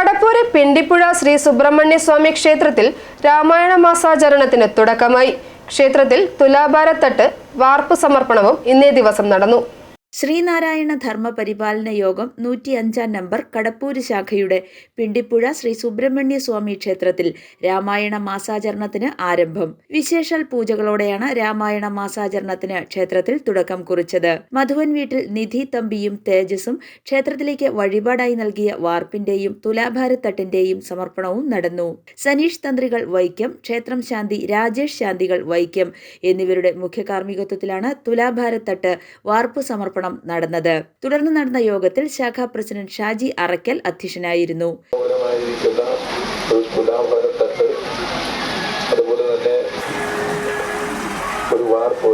കടപ്പൂര് പിണ്ടിപ്പുഴ ശ്രീ സുബ്രഹ്മണ്യ സ്വാമി ക്ഷേത്രത്തിൽ രാമായണ മാസാചരണത്തിന് തുടക്കമായി. ക്ഷേത്രത്തിൽ തുലാഭാരത്തട്ട് വാർപ്പ് സമർപ്പണവും ഇന്നേ ദിവസം നടന്നു. ശ്രീനാരായണ ധർമ്മ പരിപാലന യോഗം നൂറ്റി അഞ്ചാം നമ്പർ കടപ്പൂര് ശാഖയുടെ പിണ്ടിപ്പുഴ ശ്രീ സുബ്രഹ്മണ്യ സ്വാമി ക്ഷേത്രത്തിൽ രാമായണ മാസാചരണത്തിന് ആരംഭം. വിശേഷാൽ പൂജകളോടെയാണ് രാമായണ മാസാചരണത്തിന് ക്ഷേത്രത്തിൽ തുടക്കം കുറിച്ചത്. മധുവൻ വീട്ടിൽ നിധി തമ്പിയും തേജസും ക്ഷേത്രത്തിലേക്ക് വഴിപാടായി നൽകിയ വാർപ്പിന്റെയും തുലാഭാരത്തട്ടിന്റെയും സമർപ്പണവും നടന്നു. സനീഷ് തന്ത്രികൾ വൈക്കം ക്ഷേത്രം ശാന്തി രാജേഷ് ശാന്തികൾ വൈക്കം എന്നിവരുടെ മുഖ്യ കാർമ്മികത്വത്തിലാണ് തുലാഭാരത്തട്ട് വാർപ്പ് സമർപ്പണം നടന്നത്. തുടർന്ന് നടന്ന യോഗത്തിൽ ശാഖാ പ്രസിഡന്റ് ഷാജി അറക്കൽ അധ്യക്ഷനായിരുന്നു. ഒരു ഒരു വാർപ്പ്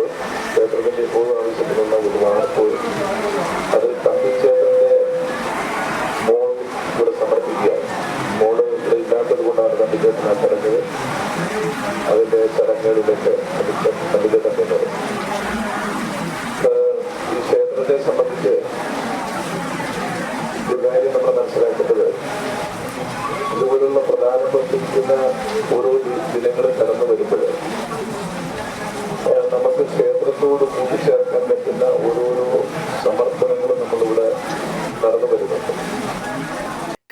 അതിന്റെ ചടങ്ങുകളിലൊക്കെ ഓരോ ദിനങ്ങളും കടന്നു വരുമ്പോൾ നമുക്ക് ക്ഷേത്രത്തോട് കൂട്ടിച്ചേർക്കാൻ പറ്റുന്ന ഓരോരോ സമർപ്പണങ്ങളും നമ്മളിവിടെ നടന്നു വരുന്നുണ്ട്.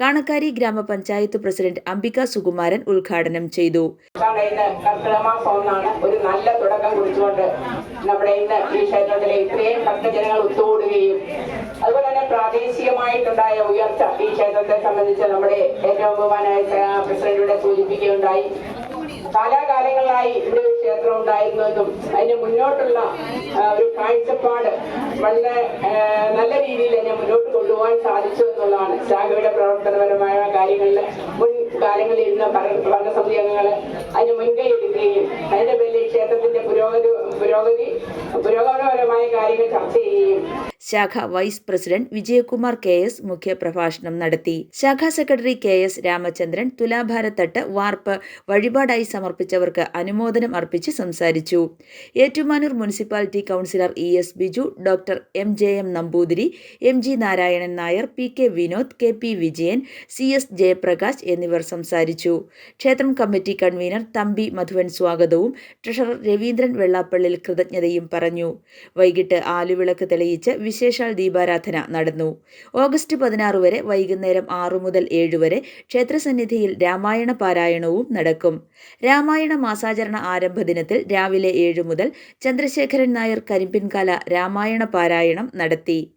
കാണക്കാരി ഗ്രാമപഞ്ചായത്ത് പ്രസിഡന്റ് അംബിക സുകുമാരൻ ഉദ്ഘാടനം ചെയ്തു. ഒരു നല്ല തുടക്കം കുറിച്ചുകൊണ്ട് നമ്മുടെ ഇന്ന് ഈ ക്ഷേത്രത്തിലെ ഇത്രയും ഭക്തജനങ്ങൾ ഒത്തുകൂടുകയും അതുപോലെ തന്നെ പ്രാദേശികമായിട്ടുണ്ടായ ഉയർച്ച ഈ ക്ഷേത്രത്തെ സംബന്ധിച്ച് നമ്മുടെ ഏറ്റവും ബഹുമാനായ സ- പ്രസിഡന്റ് ഇവിടെ സൂചിപ്പിക്കുകയുണ്ടായി. കാലാകാലങ്ങളിലായി ഇവിടെ ഒരു ക്ഷേത്രം ഉണ്ടായിരുന്നതും അതിന് മുന്നോട്ടുള്ള ഒരു കാഴ്ചപ്പാട് വളരെ നല്ല രീതിയിൽ തന്നെ മുന്നോട്ട് കൊണ്ടുപോകാൻ സാധിച്ചു എന്നുള്ളതാണ്. ശാഖയുടെ പ്രവർത്തനപരമായ കാര്യങ്ങളിൽ മുൻ കാലങ്ങളിൽ ഇരുന്ന ഭര- ഭരണസമിതി അംഗങ്ങൾ അതിന് മുൻകൈ എടുക്കുകയും അതിന്റെ പേരിൽ ക്ഷേത്രത്തിന്റെ പുരോഗതി പുരോഗതി പുരോഗമനപരമായ കാര്യങ്ങൾ ചർച്ച ചെയ്യുകയും ശാഖ vice president Vijayakumar K S മുഖ്യപ്രഭാഷണം നടത്തി. ശാഖാ സെക്രട്ടറി കെ എസ് രാമചന്ദ്രൻ തുലാഭാരത്തട്ട് വാർപ്പ് വഴിപാടായി സമർപ്പിച്ചവർക്ക് അനുമോദനം അർപ്പിച്ച് സംസാരിച്ചു. Ettumanoor municipality councillor E S Biju doctor M J M Namboothiri M G Narayanan Nair P K Vinod K P Vijayan C S Jayaprakash എന്നിവർ സംസാരിച്ചു. ക്ഷേത്രം കമ്മിറ്റി കൺവീനർ തമ്പി മധുവൻ സ്വാഗതവും ട്രഷറർ രവീന്ദ്രൻ വെള്ളാപ്പള്ളിൽ കൃതജ്ഞതയും പറഞ്ഞു. വൈകിട്ട് ആലുവിളക്ക് തെളിയിച്ച് വിശേഷാൽ ദീപാരാധന നടന്നു. ഓഗസ്റ്റ് പതിനാറ് വരെ വൈകുന്നേരം ആറു മുതൽ ഏഴ് വരെ ക്ഷേത്രസന്നിധിയിൽ രാമായണ പാരായണവും നടക്കും. രാമായണ മാസാചരണ ആരംഭ ദിനത്തിൽ രാവിലെ ഏഴ് മുതൽ ചന്ദ്രശേഖരൻ നായർ കരിമ്പിൻകാല രാമായണ പാരായണം നടത്തി.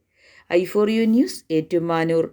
I for U news Ettumanoor.